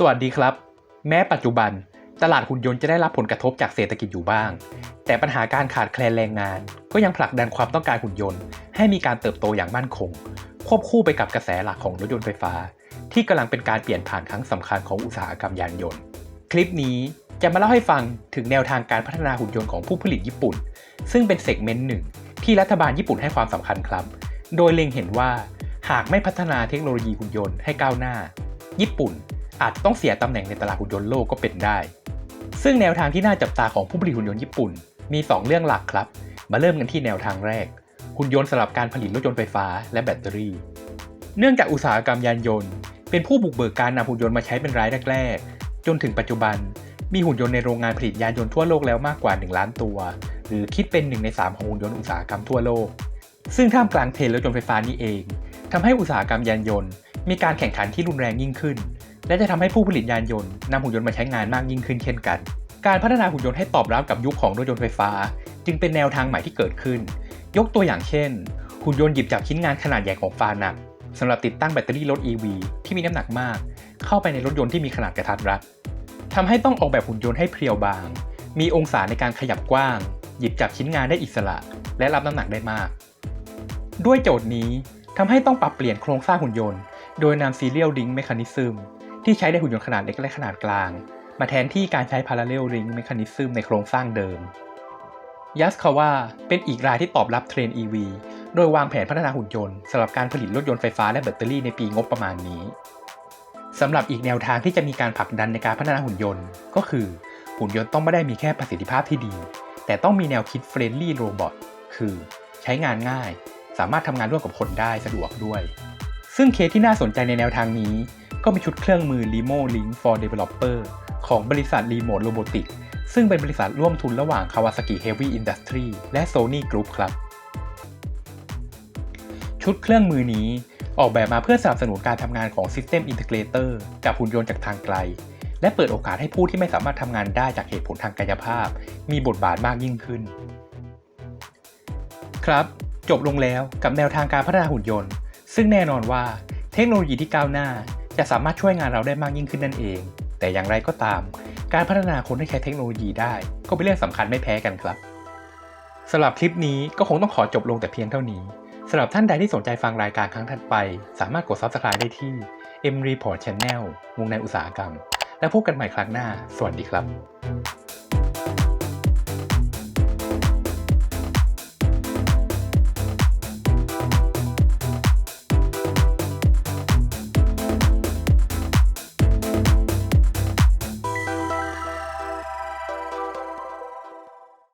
สวัสดีครับ แม้ปัจจุบัน ตลาดหุ่นยนต์จะได้รับผลกระทบจากเศรษฐกิจอยู่บ้าง แต่ปัญหาการขาดแคลนแรงงาน ก็ยังผลักดันความต้องการหุ่นยนต์ ให้มีการเติบโตอย่างมั่นคง ควบคู่ไปกับกระแสหลักของรถยนต์ไฟฟ้า ที่กำลังเป็นการเปลี่ยนผ่านครั้งสำคัญของอุตสาหกรรมยานยนต์ คลิปนี้จะมาเล่าให้ฟังถึงแนวทางการพัฒนาหุ่นยนต์ของผู้ผลิตญี่ปุ่น ซึ่งเป็นเซกเมนต์หนึ่งที่รัฐบาลญี่ปุ่นให้ความสำคัญครับ โดยเล็งเห็นว่าหากไม่พัฒนาเทคโนโลยีหุ่นยนต์ให้ก้าวหน้า ญี่ปุ่น อาจต้องเสียตำแหน่งในตลาดหุ่นยนต์โลกก็เป็นได้ ซึ่งแนวทางที่น่าจับตาของผู้ผลิตหุ่นยนต์ญี่ปุ่น มี 2 เรื่องหลักครับ มาเริ่มกันที่แนวทางแรก หุ่นยนต์สำหรับการผลิตรถยนต์ไฟฟ้าและแบตเตอรี่ เนื่องจากอุตสาหกรรมยานยนต์ เป็นผู้บุกเบิกการนำหุ่นยนต์มาใช้เป็นรายแรกๆ จนถึงปัจจุบัน มีหุ่นยนต์ในโรงงานผลิตยานยนต์ทั่วโลกแล้วมากกว่า 1 ล้านตัว หรือคิดเป็น1ใน3ของหุ่นยนต์อุตสาหกรรมทั่วโลก ซึ่งท่ามกลางเทรนด์รถยนต์ไฟฟ้านี้เองทำให้อุตสาหกรรมยานยนต์ มีการแข่งขันที่รุนแรงยิ่งขึ้น และจะทำให้ผู้ผลิตยานยนต์นำหุ่นยนต์มาใช้งานมากยิ่งขึ้นเช่นกัน การพัฒนาหุ่นยนต์ให้ตอบรับกับยุคของรถยนต์ไฟฟ้า จึงเป็นแนวทางใหม่ที่เกิดขึ้น ยกตัวอย่างเช่น หุ่นยนต์หยิบจับชิ้นงานขนาดใหญ่ของฟานักสำหรับติดตั้งแบตเตอรี่รถ EV ที่มีน้ำหนักมาก เข้าไปในรถยนต์ที่มีขนาดกระทัดรัดทำให้ต้องออกแบบหุ่นยนต์ให้เพรียวบาง มีองศาในการขยับกว้าง หยิบจับชิ้นงานได้อิสระ และรับน้ำหนักได้มาก ด้วยโจทย์นี้ทำให้ต้องปรับเปลี่ยนโครงสร้างหุ่นยนต์ โดยนำ Serial Link Mechanism ที่ใช้ในหุ่นยนต์ขนาดเล็กและขนาดกลาง มาแทนที่การใช้ Parallel Link Mechanism ในโครงสร้างเดิมยัสคาว่าเป็นอีกรายที่ตอบรับเทรน EV โดยวางแผนพัฒนาหุ่นยนต์สำหรับการผลิตรถยนต์ไฟฟ้าและแบตเตอรี่ในปีงบประมาณนี้สำหรับอีกแนวทางที่จะมีการผลักดันในการพัฒนาหุ่นยนต์ ก็คือหุ่นยนต์ต้องไม่ได้มีแค่ประสิทธิภาพที่ดี แต่ต้องมีแนวคิด Friendly Robot คือใช้งานง่าย สามารถทำงานร่วมกับคนได้สะดวกด้วย ซึ่งเคสที่น่าสนใจในแนวทางนี้ ก็มีชุดเครื่องมือ Limo Link for Developer ของบริษัท Remote Robotics ซึ่งเป็นบริษัทร่วมทุนระหว่าง Kawasaki Heavy Industry และ Sony Group ครับ ชุดเครื่องมือนี้ออกแบบมาเพื่อสนับสนุนการทำงานของ System Integrator กับหุ่นยนต์จากทางไกล และเปิดโอกาสให้ผู้ที่ไม่สามารถทำงานได้จากเหตุผลทางกายภาพ มีบทบาทมากยิ่งขึ้น ครับ จบลงแล้วกับแนวทางการพัฒนาหุ่นยนต์ ซึ่งแน่นอนว่าเทคโนโลยีที่ก้าวหน้า จะสามารถช่วยงานเราได้มากยิ่งขึ้นนั่นเอง แต่อย่างไรก็ตาม การพัฒนาคนให้ใช้เทคโนโลยีได้ ก็เป็นเรื่องสำคัญไม่แพ้กันครับสำหรับคลิปนี้ก็คงต้องขอจบลงแต่เพียงเท่านี้สำหรับท่านใดที่สนใจฟังรายการครั้งถัดไป สามารถกด Subscribe ได้ที่ M Report Channel วงในอุตสาหกรรม แล้วพบกันใหม่ครั้งหน้า สวัสดีครับ